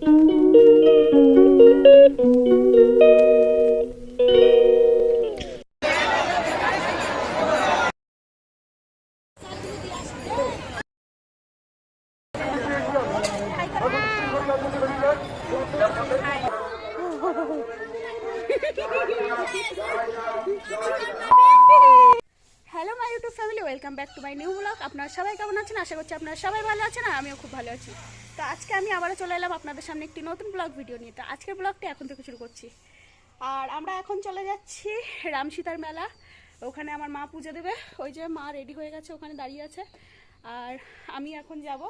Thank you. সবাই ভালো আছেন আর আমিও খুব ভালো আছি। তো আজকে আমি আবারও চলে এলাম আপনাদের সামনে একটি নতুন ব্লগ ভিডিও নিয়ে। তো আজকের ব্লগটা এখন থেকে শুরু করছি। আর আমরা এখন চলে যাচ্ছি রাম সীতার মেলা। ওখানে আমার মা পুজো দেবে। ওই যে মা রেডি হয়ে গেছে, ওখানে দাঁড়িয়ে আছে। আর আমি এখন যাব।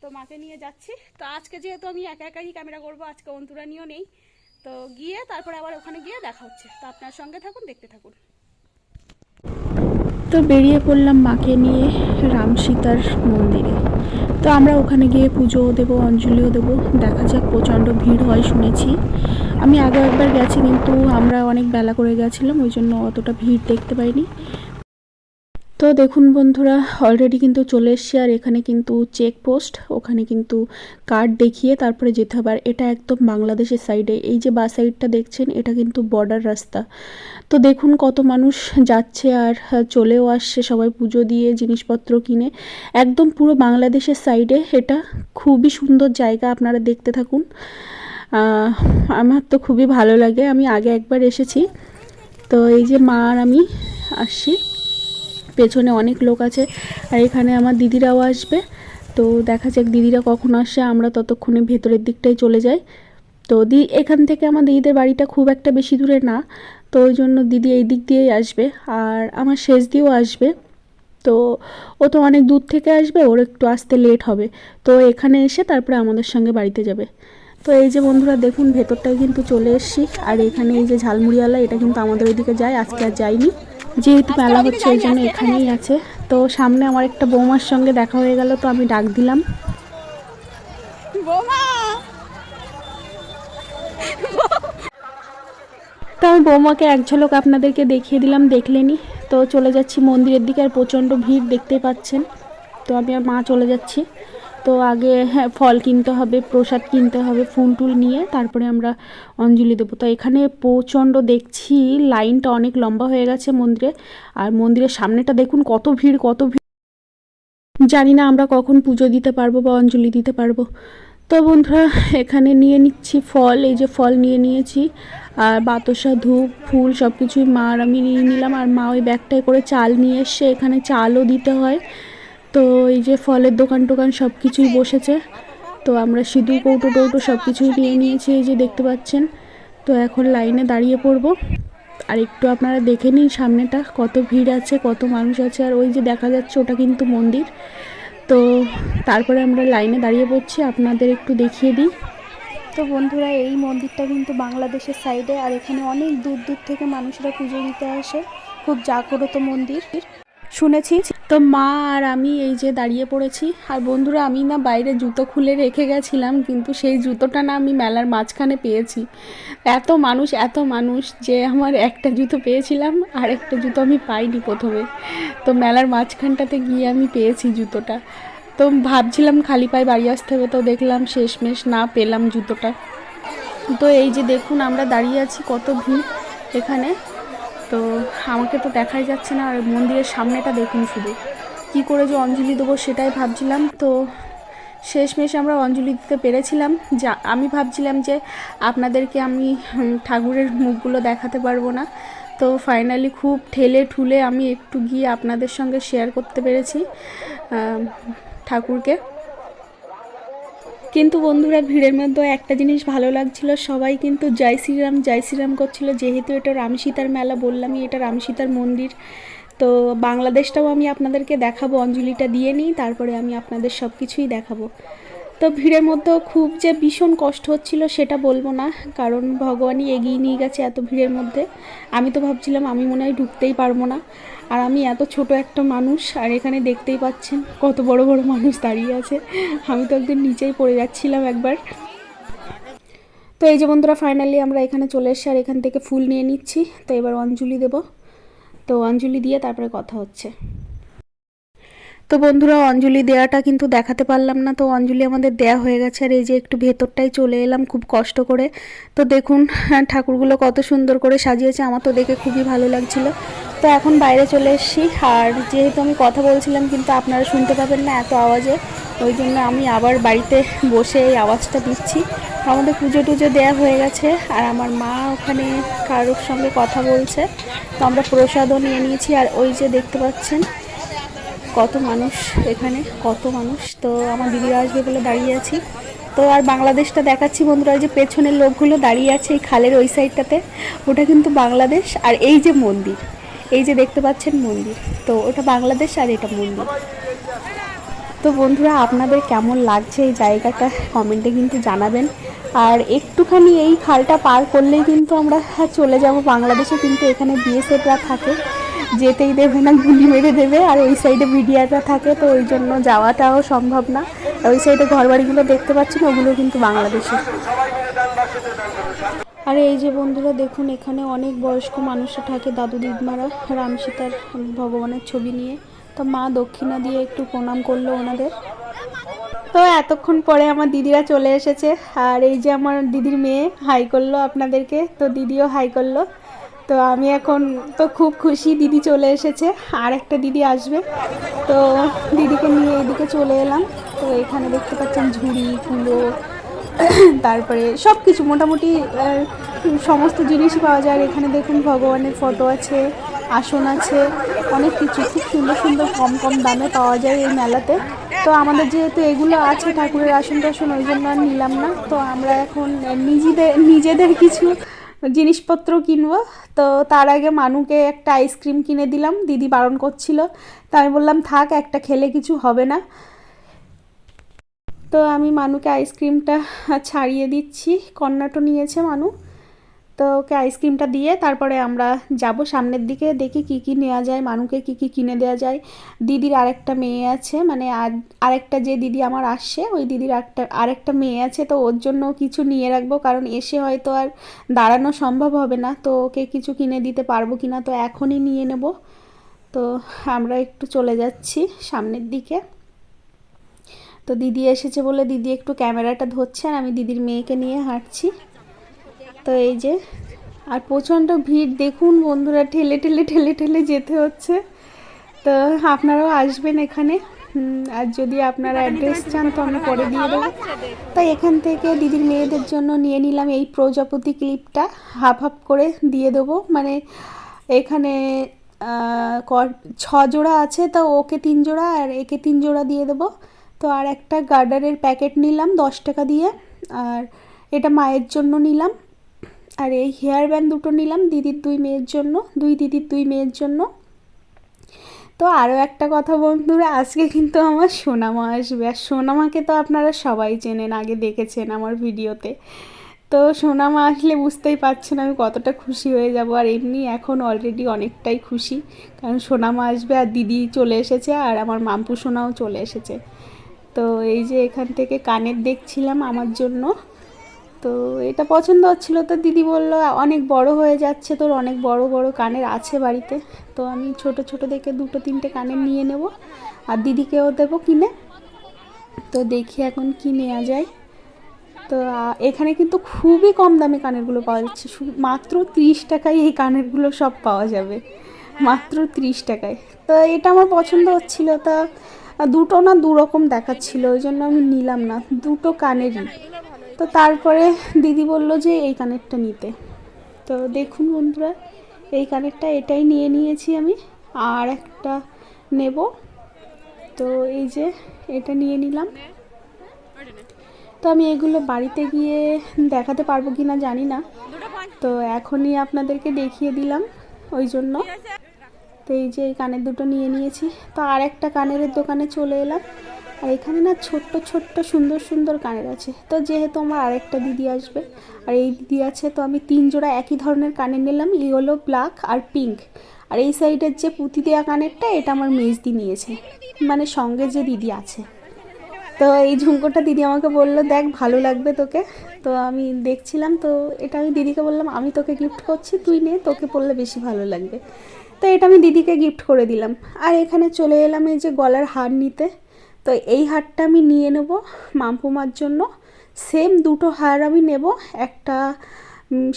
তো মাকে নিয়ে যাচ্ছি। তো আজকে যেহেতু আমি একা একাই ক্যামেরা করব, আজকে অন্তরানিও নেই। তো গিয়ে তারপরে আবার ওখানে গিয়ে দেখা হচ্ছে। তো আপনার সঙ্গে থাকুন, দেখতে থাকুন। তো বেরিয়ে পড়লাম মাকে নিয়ে রাম সীতার মন্দিরে। তো আমরা ওখানে গিয়ে পুজোও দেবো, অঞ্জলিও দেবো। দেখা যাক, প্রচণ্ড ভিড় হয় শুনেছি। আমি আগে একবার গেছি, কিন্তু আমরা অনেক বেলা করে গেছিলাম, ওই জন্য অতটা ভিড় দেখতে পাইনি। তো দেখুন বন্ধুরা অলরেডি কিন্তু চলে এসছি আর এখানে কিন্তু চেকপোস্ট ওখানে কিন্তু কার্ড দেখিয়ে তারপরে যেতে হবে। আর এটা একদম বাংলাদেশের সাইডে এই যে বা সাইডটা দেখছেন, এটা কিন্তু বর্ডার রাস্তা। তো দেখুন কত মানুষ যাচ্ছে আর চলেও আসছে, সবাই পুজো দিয়ে জিনিসপত্র কিনে। একদম পুরো বাংলাদেশের সাইডে এটা খুবই সুন্দর জায়গা, আপনারা দেখতে থাকুন। আমার তো খুবই ভালো লাগে, আমি আগে একবার এসেছি। তো এই যে মা আর আমি আসছি। পেছনে অনেক লোক আছে আর এখানে আমার দিদিরাও আসবে। তো দেখা যাক দিদিরা কখন আসে, আমরা ততক্ষণে ভেতরের দিকটাই চলে যাই। তো দি, এখান থেকে আমার দিদিদের বাড়িটা খুব একটা বেশি দূরে না, তো ওই জন্য দিদি এই দিক দিয়েই আসবে। আর আমার শেষ দিয়েও আসবে। তো ও তো অনেক দূর থেকে আসবে, ওর একটু আসতে লেট হবে। তো এখানে এসে তারপরে আমাদের সঙ্গে বাড়িতে যাবে। তো এই যে বন্ধুরা, দেখুন ভেতরটায় কিন্তু চলে এসছি। আর এখানে এই যে ঝালমুড়িওয়ালা, এটা কিন্তু আমাদের ওইদিকে যায়, আজকে আর যাইনি যেহেতু মেলা হচ্ছে ওই জন্য এখানেই আছে। তো সামনে আমার একটা বৌমার সঙ্গে দেখা হয়ে গেল তো আমি ডাক দিলাম। তো আমি বৌমাকে এক ঝলক আপনাদেরকে দেখিয়ে দিলাম দেখলেনি। তো চলে যাচ্ছি মন্দিরের দিকে আর প্রচণ্ড ভিড় দেখতে পাচ্ছেন। তো আমি আর মা চলে যাচ্ছি। তো আগে হ্যাঁ ফল কিনতে হবে, প্রসাদ কিনতে হবে, ফুল টুল নিয়ে তারপরে আমরা অঞ্জলি দেবো। তো এখানে প্রচণ্ড দেখছি লাইনটা অনেক লম্বা হয়ে গেছে মন্দিরে। আর মন্দিরের সামনেটা দেখুন কত ভিড় কত ভিড়। জানি না আমরা কখন পুজো দিতে পারব বা অঞ্জলি দিতে পারব। তো বন্ধুরা, এখানে নিয়ে নিচ্ছি ফল, এই যে ফল নিয়ে নিয়েছি। আর বাতাসা, ধূপ, ফুল সব কিছুই মা আর আমি নিয়ে নিলাম। আর মা ওই ব্যাগটায় করে চাল নিয়ে এসছে এখানে চালও দিতে হয়। তো এই যে ফলের দোকান টোকান সব কিছুই বসেছে। তো আমরা সিঁদুর, কৌটো টৌটো সব কিছুই নিয়ে নিয়েছি, এই যে দেখতে পাচ্ছেন। তো এখন লাইনে দাঁড়িয়ে পড়ব। আর একটু আপনারা দেখে নিন সামনেটা, কত ভিড় আছে, কত মানুষ আছে। আর ওই যে দেখা যাচ্ছে ওটা কিন্তু মন্দির। তো তারপরে আমরা লাইনে দাঁড়িয়ে পড়ছি, আপনাদের একটু দেখিয়ে দিই। তো বন্ধুরা, এই মন্দিরটা কিন্তু বাংলাদেশের সাইডে আর এখানে অনেক দূর দূর থেকে মানুষরা পুজো দিতে আসে। খুব জাগ্রত মন্দির। শুনেছি তো মা আর আমি এই যে দাঁড়িয়ে পড়েছি। আর বন্ধুরা, আমি না বাইরে জুতো খুলে রেখে গেছিলাম, কিন্তু সেই জুতোটা না আমি মেলার মাঝখানে পেয়েছি। এত মানুষ এত মানুষ যে আমার একটা জুতো পেয়েছিলাম, আর একটা জুতো আমি পাইনি প্রথমে। তো মেলার মাঝখানটাতে গিয়ে আমি পেয়েছি জুতোটা। তো ভাবছিলাম খালি পায়ে বাড়ি আসতে হবে, তো দেখলাম শেষমেশ না পেলাম জুতোটা। তো এই যে দেখুন, আমরা দাঁড়িয়ে আছি, কত ভিড় এখানে। তো আমাকে তো দেখাই যাচ্ছে না, আর মন্দিরের সামনেটা দেখুন শুধু। কি করে যে অঞ্জলি দেবো সেটাই ভাবছিলাম। তো শেষমেশ আমরা অঞ্জলি দিতে পেরেছিলাম। যা, আমি ভাবছিলাম যে আপনাদেরকে আমি ঠাকুরের মুখগুলো দেখাতে পারব না। তো ফাইনালি খুব ঠেলে ঠুলে আমি একটু গিয়ে আপনাদের সঙ্গে শেয়ার করতে পেরেছি ঠাকুরকে। কিন্তু বন্ধুরা, ভিড়ের মধ্যে একটা জিনিস ভালো লাগছিল, সবাই কিন্তু জয় শ্রীরাম জয় শ্রীরাম করছিল। যেহেতু এটা রামসীতার মেলা, বললামই এটা রামসীতার মন্দির। তো বাংলাদেশটাও আমি আপনাদেরকে দেখাবো, অঞ্জলিটা দিয়ে নিই, তারপরে আমি আপনাদের সব কিছুই দেখাবো। তো ভিড়ের মধ্যেও খুব যে ভীষণ কষ্ট হচ্ছিল, সেটা বলব না, কারণ ভগবানই এগিয়ে নিয়ে গেছে এত ভিড়ের মধ্যে। আমি তো ভাবছিলাম, আমি মনে হয় ঢুকতেই পারব না। আর আমি এত ছোট একটা মানুষ, আর এখানে দেখতেই পাচ্ছেন কত বড় বড় মানুষ দাঁড়িয়ে আছে। আমি তো একদিন নিচেই পড়ে যাচ্ছিলাম একবার। তো এই যে বন্ধুরা ফাইনালি আমরা এখানে চলে এসেছি আর এখান থেকে ফুল নিয়ে নিচ্ছি। তো এবার অঞ্জলি দেব। তো অঞ্জলি দিয়ে তারপরে কথা হচ্ছে। তো বন্ধুরা অঞ্জলি দেওয়াটা কিন্তু দেখাতে পারলাম না। তো অঞ্জলি আমাদের দেয়া হয়ে গেছে আর এই যে একটু ভেতরটাই চলে এলাম খুব কষ্ট করে। তো দেখুন হ্যাঁ, ঠাকুরগুলো কত সুন্দর করে সাজিয়েছে। আমার তো দেখে খুবই ভালো লাগছিল। তো এখন বাইরে চলে এসেছি। আর যেহেতু আমি কথা বলছিলাম কিন্তু আপনারা শুনতে পাবেন না এত আওয়াজে। ওই জন্য আমি আবার বাড়িতে বসে এই আওয়াজটা দিচ্ছি। আমাদের পুজো টুজো দেওয়া হয়ে গেছে। আর আমার মা ওখানে কারোর সঙ্গে কথা বলছে। তো আমরা প্রসাদও নিয়ে নিয়েছি। আর ওই যে দেখতে পাচ্ছেন কত মানুষ এখানে? কত মানুষ? তো আমার দিদিরা আসবে বলে দাঁড়িয়ে আছি। তো আর বাংলাদেশটা দেখাচ্ছি বন্ধুরা যে পেছনের লোকগুলো দাঁড়িয়ে আছে এই খালের ওই সাইডটাতে। ওটা কিন্তু বাংলাদেশ আর এই যে মন্দির, এই যে দেখতে পাচ্ছেন মন্দির। তো ওটা বাংলাদেশ আর এটা মন্দির। তো বন্ধুরা, আপনাদের কেমন লাগছে এই জায়গাটা? কমেন্টে কিন্তু জানাবেন। আর একটুখানি এই খালটা পার করলেই কিন্তু আমরা চলে যাব। বাংলাদেশে কিন্তু এখানে বিএসএফরা থাকে। যেতেই দেবে না, গুলি মেরে দেবে। আর ওই সাইডে মিডিয়াটা থাকে, তো ওই জন্য যাওয়াটাও সম্ভব না। ওই সাইডে ঘরবাড়িগুলো দেখতে পাচ্ছেন ওগুলো কিন্তু বাংলাদেশে। আর এই যে বন্ধুরা, দেখুন, এখানে অনেক বয়স্ক মানুষরা থাকে, দাদু দিদমারা রাম সীতার ভগবানের ছবি নিয়ে। তো মা দক্ষিণা দিয়ে একটু প্রণাম করল ওনাদের। তো এতক্ষণ পরে আমার দিদিরা চলে এসেছে। আর এই যে আমার দিদির মেয়ে হাই করল আপনাদেরকে, তো দিদিও হাই করল। তো আমি এখন তো খুব খুশি দিদি চলে এসেছে, আর একটা দিদি আসবে। তো দিদিকে নিয়ে এদিকে চলে এলাম। তো এখানে দেখতে পাচ্ছেন ঝুড়ি, কুলো, তারপরে সব কিছু মোটামুটি সমস্ত জিনিসই পাওয়া যায়। এখানে দেখুন ভগবানের ফটো আছে, আসন আছে, অনেক কিছু। খুব সুন্দর সুন্দর কম কম দামে পাওয়া যায় এই মেলাতে। তো আমাদের যেহেতু এগুলো আছে ঠাকুরের আসন টাসন ওই জন্য আর নিলাম না। তো আমরা এখন নিজেদের নিজেদের কিছু জিনিসপত্র কিনবো। তো তার আগে মানুকে একটা আইসক্রিম কিনে দিলাম। দিদি বারণ করছিল। তো আমি বললাম, থাক, একটা খেলে কিছু হবে না। তো আমি মানুকে আইসক্রিমটা ছাড়িয়ে দিচ্ছি। কন্যাটো নিয়েছে মানু। তো ওকে আইসক্রিমটা দিয়ে তারপরে আমরা যাব সামনের দিকে, দেখি কি কি নেওয়া যায়, মানুকে কি কি কিনে দেওয়া যায়। দিদির আরেকটা মেয়ে আছে মানে আর আরেকটা যে দিদি আমার আসছে, ওই দিদির একটা, আরেকটা মেয়ে আছে, তো ওর জন্য কিছু নিয়ে রাখব, কারণ এসে হয়তো আর দাঁড়ানো সম্ভব হবে না। তো ওকে কিছু কিনে দিতে পারব কি না তো এখনই নিয়ে নেব। তো আমরা একটু চলে যাচ্ছি সামনের দিকে। তো দিদি এসেছে বলে দিদি একটু ক্যামেরাটা ধরছে, আর আমি দিদির মেয়েকে নিয়ে হাঁটছি। তো এই যে আর প্রচণ্ড ভিড়। দেখুন বন্ধুরা ঠেলে ঠেলে ঠেলে ঠেলে যেতে হচ্ছে। তো আপনারাও আসবেন এখানে। আর যদি আপনারা অ্যাড্রেস চান তো আমি পরে দিয়ে দেবো। তাই এখান থেকে দিদির মেয়েদের জন্য নিয়ে নিলাম এই প্রজাপতি ক্লিপটা। হাফ হাফ করে দিয়ে দেবো। মানে এখানে ছ জোড়া আছে তো ওকে তিন জোড়া আর একে তিন জোড়া দিয়ে দেবো। তো আর একটা গার্ডারের প্যাকেট নিলাম দশ টাকা দিয়ে। আর এটা মায়ের জন্য নিলাম। আর এই হেয়ার ব্যান্ড দুটো নিলাম দিদির দুই মেয়ের জন্য, দুই দিদির দুই মেয়ের জন্য। তো আরও একটা কথা বন্ধুরা, আজকে কিন্তু আমার সোনামা আসবে। আর সোনামাকে তো আপনারা সবাই চেনেন, আগে দেখেছেন আমার ভিডিওতে। তো সোনামা আসলে বুঝতেই পারছেন আমি কতটা খুশি হয়ে যাব। আর এমনি এখন অলরেডি অনেকটাই খুশি, কারণ সোনামা আসবে আর দিদি চলে এসেছে আর আমার মাম্পু সোনাও চলে এসেছে। তো এই যে এখান থেকে কানের দেখছিলাম আমার জন্য তো এটা পছন্দ হচ্ছিল। তো দিদি বলল, অনেক বড় হয়ে যাচ্ছে তোর, অনেক বড় বড় কানের আছে বাড়িতে। তো আমি ছোট ছোট দেখে দুটো, তিনটে কানের নিয়ে নেব। আর দিদিকেও দেবো কিনে। তো দেখি এখন কি নেওয়া যায়। তো এখানে কিন্তু খুবই কম দামে কানেরগুলো পাওয়া যাচ্ছে। মাত্র ত্রিশ টাকায় এই কানেরগুলো সব পাওয়া যাবে। মাত্র ত্রিশ টাকায়। তো এটা আমার পছন্দ হচ্ছিল। তা, দুটো না দু রকম দেখাচ্ছিল, ওই জন্য আমি নিলাম না। দুটো কানেরই। তো তারপরে দিদি বলল যে এই কানেরটা নিতে। তো দেখুন বন্ধুরা, এই কানেরটা এটাই নিয়ে নিয়েছি আমি, আর একটা নেব। তো এই যে এটা নিয়ে নিলাম। তো আমি এগুলো বাড়িতে গিয়ে দেখাতে পারব কি না জানি না। তো এখনই আপনাদেরকে দেখিয়ে দিলাম ওই জন্য। তো এই যে এই কানের দুটো নিয়ে নিয়েছি। তো আর একটা কানের দোকানে চলে এলাম। আর এখানে না ছোট্ট ছোট্ট, সুন্দর সুন্দর কানের আছে। তো যেহেতু আমার আরেকটা দিদি আসবে, আর এই দিদি আছে, তো আমি তিন জোড়া একই ধরনের কানের নিলাম ইয়েলো ব্ল্যাক আর পিঙ্ক। আর এই সাইডের যে পুঁতি দেওয়া কানেরটা, এটা আমার মেজদি নিয়েছে মানে সঙ্গে যে দিদি আছে। তো এই ঝুমকোটা দিদি আমাকে বলল, দেখ, ভালো লাগবে তোকে। তো আমি দেখছিলাম, তো এটা আমি দিদিকে বললাম, আমি তোকে গিফট করছি, তুই নে, তোকে পরলে বেশি ভালো লাগবে। তো এটা আমি দিদিকে গিফট করে দিলাম। আর এখানে চলে এলাম এই যে গলার হার নিতে। তো এই হারটা আমি নিয়ে নেব মাম্পুমার জন্য। সেম দুটো হার আমি নেব, একটা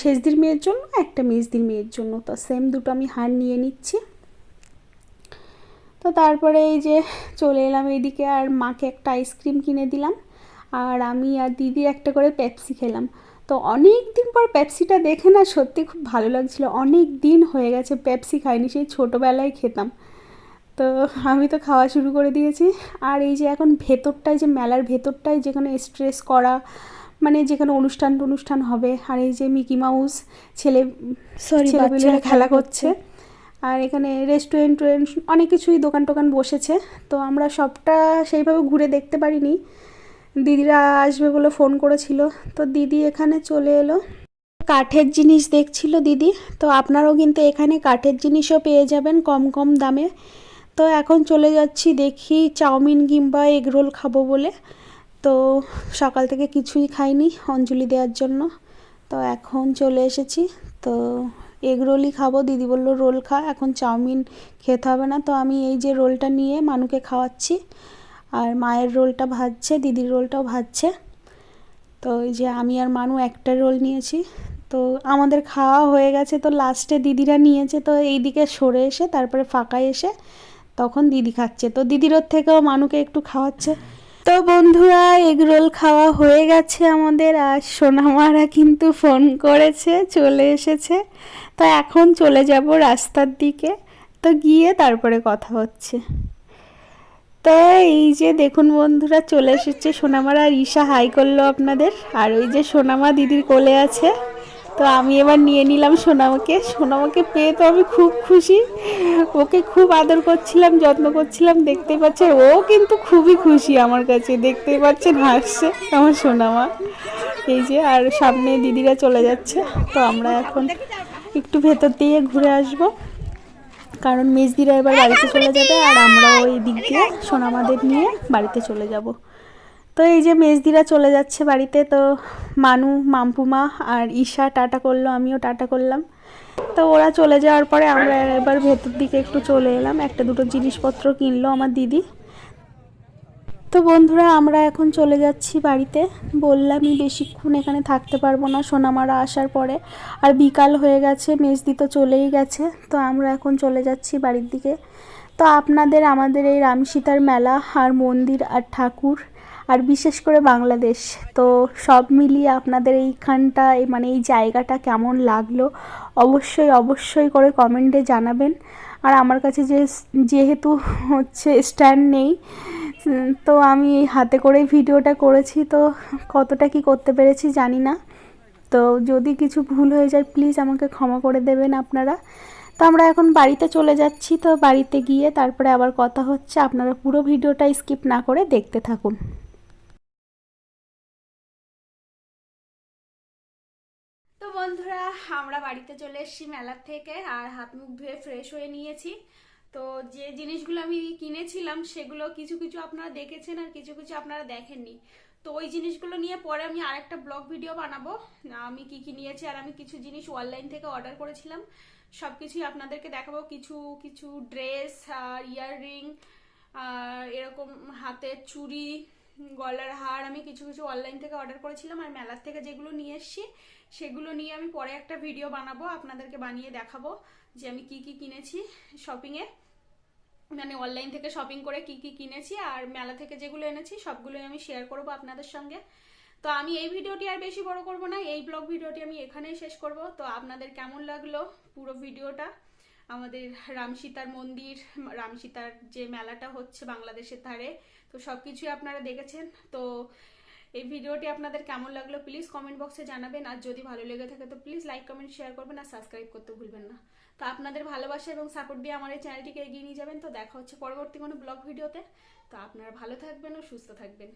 শেষদির মেয়ের জন্য, একটা মেজদির মেয়ের জন্য। তো সেম দুটো আমি হার নিয়ে নিচ্ছি। তো তারপরে এই যে চলে এলাম এইদিকে, আর মাকে একটা আইসক্রিম কিনে দিলাম, আর আমি আর দিদি একটা করে পেপসি খেলাম। তো অনেক দিন পর পেপসিটা দেখে না সত্যি খুব ভালো লাগছিল। অনেক দিন হয়ে গেছে পেপসি খাইনি, সেই ছোটোবেলায় খেতাম। তো আমি তো খাওয়া শুরু করে দিয়েছি। আর এই যে এখন ভেতরটায় যে মেলার ভেতরটায় যেখানে স্ট্রেস করা মানে যেখানে অনুষ্ঠান অনুষ্ঠান হবে আর এই যে মিকি মাউস ছেলে ছেলেপিলেরা খেলা করছে। আর এখানে রেস্টুরেন্ট টুরেন্ট অনেক কিছুই দোকান টোকান বসেছে। তো আমরা সবটা সেইভাবে ঘুরে দেখতে পারিনি। দিদিরা আসবে বলে ফোন করেছিল। তো দিদি এখানে চলে এলো। কাঠের জিনিস দেখছিল দিদি। তো আপনারাও কিন্তু এখানে কাঠের জিনিসও পেয়ে যাবেন কম কম দামে। তো এখন চলে যাচ্ছি দেখি চাউমিন কিংবা এগ রোল খাব বলে। তো সকাল থেকে কিছুই খাইনি অঞ্জলি দেওয়ার জন্য। তো এখন চলে এসেছি। তো এগ রোলই খাব। দিদি বলল, রোল খা, এখন চাউমিন খেতে হবে না। তো আমি এই যে রোলটা নিয়ে মানুকে খাওয়াচ্ছি। আর মায়ের রোলটা ভাজছে, দিদির রোলটাও ভাজছে। তো এই যে আমি আর মানু একটা রোল নিয়েছি। তো আমাদের খাওয়া হয়ে গেছে। তো লাস্টে দিদিরা নিয়েছে। তো এইদিকে সরে এসে, তারপরে ফাঁকায় এসে তখন দিদি খাচ্ছে। তো দিদির থেকেও মানুকে একটু খাওয়াচ্ছে। তো বন্ধুরা, এগ রোল খাওয়া হয়ে গেছে আমাদের। আর সোনামারা কিন্তু ফোন করেছে, চলে এসেছে। তো এখন চলে যাব রাস্তার দিকে। তো গিয়ে তারপরে কথা হচ্ছে। তো এই যে দেখুন বন্ধুরা, চলে এসেছে সোনামারা আর ঈশা। হাই করল আপনাদের। আর ওই যে সোনামা দিদির কোলে আছে। তো আমি এবার নিয়ে নিলাম সোনামাকে। সোনামাকে পেয়ে তো আমি খুব খুশি। ওকে খুব আদর করছিলাম, যত্ন করছিলাম। দেখতে পাচ্ছে ও কিন্তু খুবই খুশি আমার কাছে। দেখতে পাচ্ছেন, হাসছে আমার সোনামা। এই যে, আর সামনে দিদিরা চলে যাচ্ছে। তো আমরা এখন একটু ভেতর দিয়ে ঘুরে আসব। কারণ মেজদিরা এবার বাড়িতে চলে যাবে আর আমরা ওই দিক দিয়ে সোনামাদের নিয়ে বাড়িতে চলে যাব। তো এই যে মেজদিরা চলে যাচ্ছে বাড়িতে, তো মানু, মাম্পুমা আর ঈশা টাটা করল, আমিও টাটা করলাম। তো ওরা চলে যাওয়ার পরে আমরা এবার ভেতর দিকে একটু চলে এলাম, একটা দুটো জিনিসপত্র কিনলো আমার দিদি। তো বন্ধুরা, আমরা এখন চলে যাচ্ছি বাড়িতে। বললামই বেশিক্ষণ এখানে থাকতে পারব না, সোনামারা আসার পরে। আর বিকাল হয়ে গেছে, মেজদি তো চলেই গেছে, তো আমরা এখন চলে যাচ্ছি বাড়ির দিকে। তো আপনাদের আমাদের এই রামসীতার মেলা আর মন্দির আর ঠাকুর আর বিশেষ করে বাংলাদেশ, তো সব মিলিয়ে আপনাদের এইখানটা মানে এই জায়গাটা কেমন লাগল? অবশ্যই অবশ্যই করে কমেন্টে জানাবেন। আর আমার কাছে যে, যেহেতু হচ্ছে স্ট্যান্ড নেই তো আমি হাতে করেই ভিডিওটা করেছি, তো কতটা কি করতে পেরেছি জানি না। তো যদি কিছু ভুল হয়ে যায় প্লিজ আমাকে ক্ষমা করে দেবেন আপনারা। তো আমরা এখন বাড়িতে চলে যাচ্ছি, তো বাড়িতে গিয়ে তারপরে আবার কথা হচ্ছে। আপনারা পুরো ভিডিওটা স্কিপ না করে দেখতে থাকুন। আমরা বাড়িতে চলে এসেছি মেলার থেকে আর হাত মুখ ধুয়ে ফ্রেশ হয়ে নিয়েছি। তো যে জিনিসগুলো আমি কিনেছিলাম, সেগুলো কিছু কিছু আপনারা দেখেছেন আর কিছু কিছু আপনারা দেখেননি। তো ওই জিনিসগুলো নিয়ে পরে আমি আরেকটা ব্লগ ভিডিও বানাবো। আমি কি কি নিয়েছি আর আমি কিছু জিনিস অনলাইন থেকে অর্ডার করেছিলাম। সব কিছুই আপনাদেরকে দেখাবো। কিছু কিছু ড্রেস আর ইয়াররিং আর এরকম হাতের চুড়ি, গলার হার আমি কিছু কিছু অনলাইন থেকে অর্ডার করেছিলাম। আর মেলার থেকে যেগুলো নিয়ে এসেছি সেগুলো নিয়ে আমি পরে একটা ভিডিও বানাবো, আপনাদেরকে বানিয়ে দেখাবো যে আমি কি কি কিনেছি শপিংয়ে মানে অনলাইন থেকে শপিং করে কি কি কিনেছি আর মেলা থেকে যেগুলো এনেছি, সবগুলোই আমি শেয়ার করব আপনাদের সঙ্গে। তো আমি এই ভিডিওটি আর বেশি বড় করব না, এই ব্লগ ভিডিওটি আমি এখানেই শেষ করব। তো আপনাদের কেমন লাগল পুরো ভিডিওটা? আমাদের রামসীতার মন্দির রামসীতার যে মেলাটা হচ্ছে বাংলাদেশের ধারে, তো সব কিছুই আপনারা দেখেছেন। তো এই ভিডিওটি আপনাদের কেমন লাগল প্লিজ কমেন্ট বক্সে জানাবেন। আর যদি ভালো লেগে থাকে তো প্লিজ লাইক কমেন্ট শেয়ার করবেন আর সাবস্ক্রাইব করতে ভুলবেন না। তো আপনাদের ভালোবাসা এবং সাপোর্ট দিয়ে আমার এই চ্যানেলটিকে এগিয়ে নিয়ে যাবেন। তো দেখা হচ্ছে পরবর্তী কোনো ব্লগ ভিডিওতে। তো আপনারা ভালো থাকবেন ও সুস্থ থাকবেন।